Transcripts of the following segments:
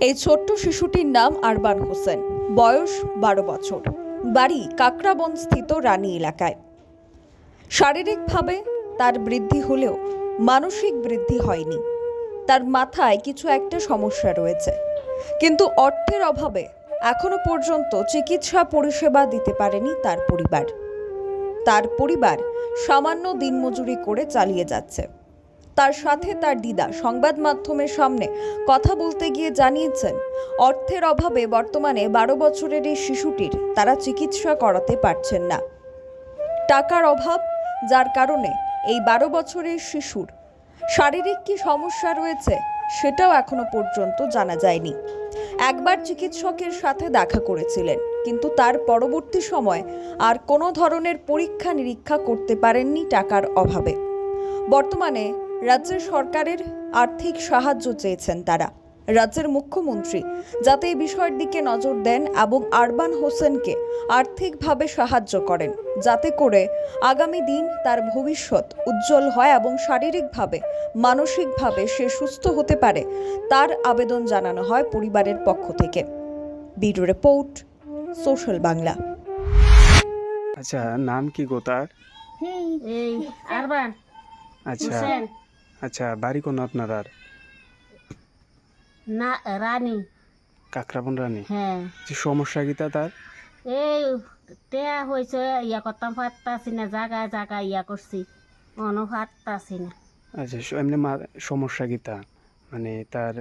এই ছোট্ট শিশুটির নাম আরবান হোসেন। বয়স বারো বছর। বাড়ি কাকরাবন স্থিত রানী এলাকায়। শারীরিকভাবে তার বৃদ্ধি হলেও মানসিক বৃদ্ধি হয়নি। তার মাথায় কিছু একটা সমস্যা রয়েছে। কিন্তু অর্থের অভাবে এখনও পর্যন্ত চিকিৎসা পরিষেবা দিতে পারেনি তার পরিবার। তার পরিবার সামান্য দিনমজুরি করে চালিয়ে যাচ্ছে। তার সাথে তার দিদা সংবাদ মাধ্যমের সামনে কথা বলতে গিয়ে জানিয়েছেন, অর্থের অভাবে বর্তমানে বারো বছরের এই শিশুটির তারা চিকিৎসা করাতে পারছেন না। টাকার অভাব, যার কারণে এই বারো বছরের শিশুর শারীরিক কি সমস্যা রয়েছে সেটাও এখনও পর্যন্ত জানা যায়নি। একবার চিকিৎসকের সাথে দেখা করেছিলেন, কিন্তু তার পরবর্তী সময় আর কোনো ধরনের পরীক্ষা নিরীক্ষা করতে পারেননি টাকার অভাবে। বর্তমানে রাজ্যের সরকারের আর্থিক সাহায্য চেয়েছেন তারা। রাজ্যের মুখ্যমন্ত্রী যাতে এই বিষয়ের দিকে নজর দেন এবং আরবান হোসেনকে আর্থিকভাবে সাহায্য করেন যাতে করে আগামী দিন তার ভবিষ্যৎ উজ্জ্বল হয় এবং শারীরিকভাবে মানসিকভাবে সে সুস্থ হতে পারে তার আবেদন জানানো হয় পরিবারের পক্ষ থেকে। বিডো রিপোর্ট সোশ্যাল বাংলা। আচ্ছা নাম কি গো তার? এই আরবান আচ্ছা। হোসেন। আচ্ছা বাড়ি কোন আপনার আর? না রানী। কাকরাবন রানী? হ্যাঁ। যে সমস্যা কি তার? এই টেয়া হয়েছে ইয়া করতাম পারতাছি না জায়গায় জায়গায় ইয়া করছি। অনো পারতাছি না। আচ্ছা এমনি মা- সমস্যা কি তা মানে তার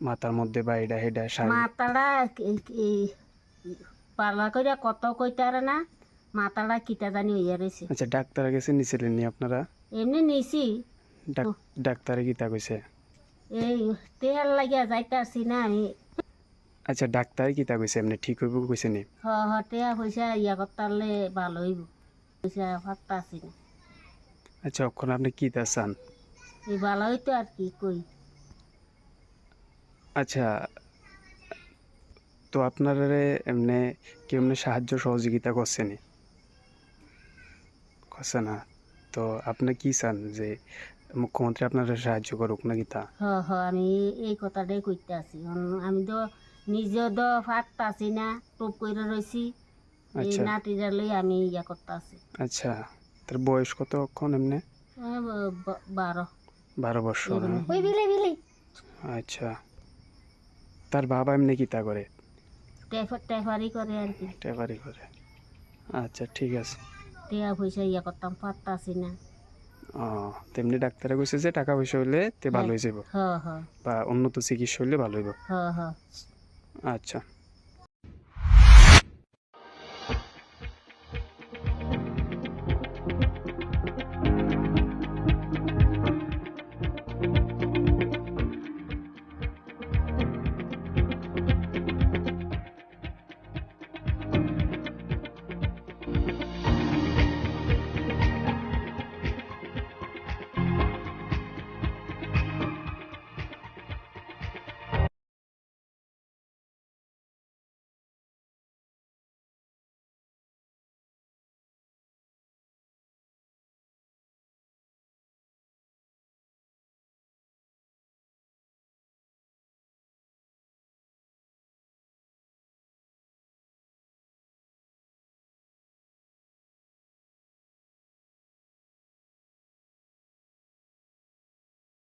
মাথার মধ্যে বা এটা হেডা মাতাড়া পার্লা কইরা কত কইতারে না মাতাড়া কিটা জানি ইয়া রয়েছে আচ্ছা ডাক্তারের কাছে নিছিলেন নি আপনারা? এমনি নিছি। ডাক্তারে কি তা কইছে। এই টেয়ার লাগিয়া যাইতাছি না আমি আচ্ছা ডাক্তারে কি তা কইছে এমনি ঠিক হইব কইছে নি? হ হ টেয়া পয়সা ইয়া করতারলে ভালো হইব। পয়সা পারতাছি না। আচ্ছা ওখানে আপনি কি তা চান? এই ভালো হইতো আর কি কই। আচ্ছা তো আপনারা এমনি কেউ এমনি সাহায্য সহযোগিতা করছে নি? করছে না। তো আপনি কি চান যে মুখ্যমন্ত্রী আপনারা সাহায্য করুক নাকি তা? হ হ আমি এই কথাটাই কইতে আছি। আমি তো নিজেও তো পারতাছি না টুপ করে রয়েছি এই আচ্ছা। নাটিটা লই আমি ইয়া করতে আছি। আচ্ছা তার বয়স কত অক্ষণ এমনি? বারো। বারো বছর ওই বিলে বিলে। আচ্ছা তার বাবা এমনি কি তা করে? টেফারি করে আর কি। টেপারি করে। আচ্ছা ঠিক আছে। টেয়া পয়সা ইয়া করতাম পারতাছি না। তেমনি ডাক্তারে কইছে যে টাকা পয়সা হইলে তে ভালো হয়ে। যাব হ হ বা উন্নত চিকিৎসা হইলে ভালো হইব। আচ্ছা।